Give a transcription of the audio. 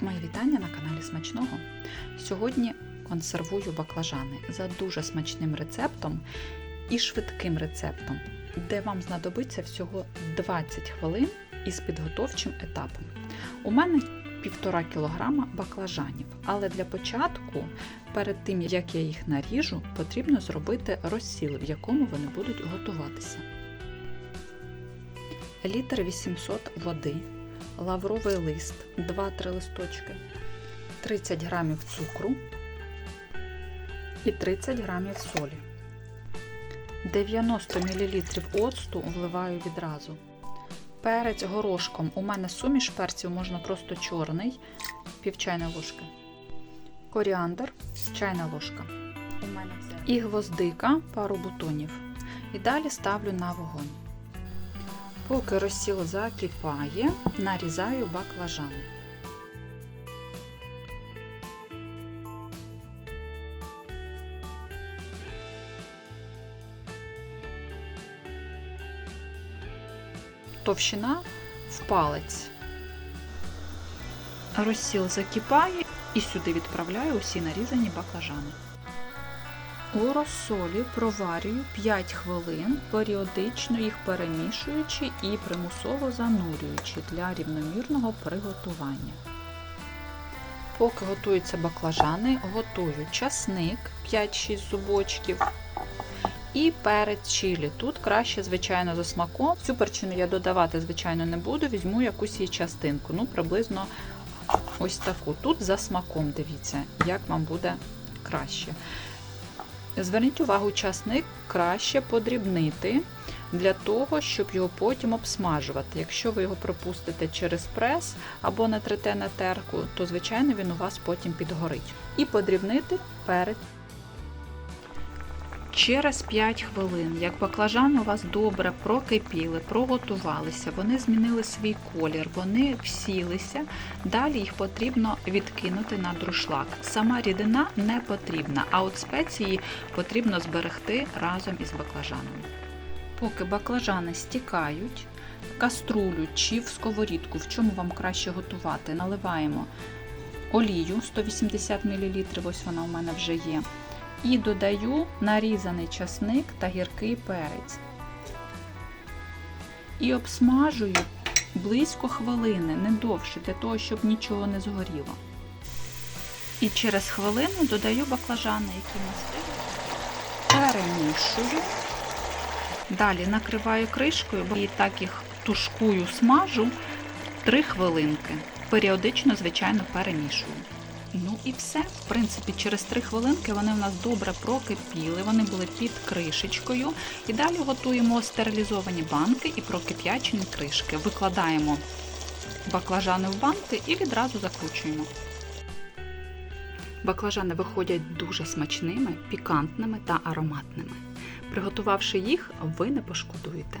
Мої вітання на каналі Смачного. Сьогодні консервую баклажани за дуже смачним рецептом і швидким рецептом, де вам знадобиться всього 20 хвилин із підготовчим етапом. У мене півтора кілограма баклажанів, але для початку, перед тим як я їх наріжу, потрібно зробити розсіл, в якому вони будуть готуватися. Літр 800 води, лавровий лист 2-3 листочки, 30 грамів цукру і 30 грамів солі. 90 мл оцту вливаю відразу. Перець горошком. У мене суміш перців можна просто чорний, пів чайної ложки. Коріандр, чайна ложка. І гвоздика, пару бутонів. І далі ставлю на вогонь. Поки розсіл закипає, нарізаю баклажани. Товщина в палець. Розсіл закипає і сюди відправляю усі нарізані баклажани. У розсолі проварюю 5 хвилин, періодично їх перемішуючи і примусово занурюючи для рівномірного приготування. Поки готуються баклажани, готую часник 5-6 зубочків і перець чилі. Тут краще, звичайно, за смаком. Цю перчину я додавати, звичайно, не буду, візьму якусь її частинку, ну приблизно ось таку. Тут за смаком, дивіться, як вам буде краще. Зверніть увагу, часник краще подрібнити для того, щоб його потім обсмажувати. Якщо ви його пропустите через прес або натрете на терку, то, звичайно, він у вас потім підгорить. І подрібнити перець. Через 5 хвилин, як баклажани у вас добре прокипіли, проготувалися, вони змінили свій колір, вони всілися. Далі їх потрібно відкинути на друшлак. Сама рідина не потрібна, а от спеції потрібно зберегти разом із баклажанами. Поки баклажани стікають, в каструлю чи в сковорідку, в чому вам краще готувати, наливаємо олію 180 мл, ось вона у мене вже є. І додаю нарізаний часник та гіркий перець. І обсмажую близько хвилини, не довше, для того, щоб нічого не згоріло. І через хвилину додаю баклажани, які мастили, перемішую. Далі накриваю кришкою і так їх тушкую, смажу 3 хвилинки. Періодично, звичайно, перемішую. Ну і все. В принципі, через 3 хвилинки вони у нас добре прокипіли, вони були під кришечкою. І далі готуємо стерилізовані банки і прокип'ячені кришки. Викладаємо баклажани в банки і відразу закручуємо. Баклажани виходять дуже смачними, пікантними та ароматними. Приготувавши їх, ви не пошкодуєте.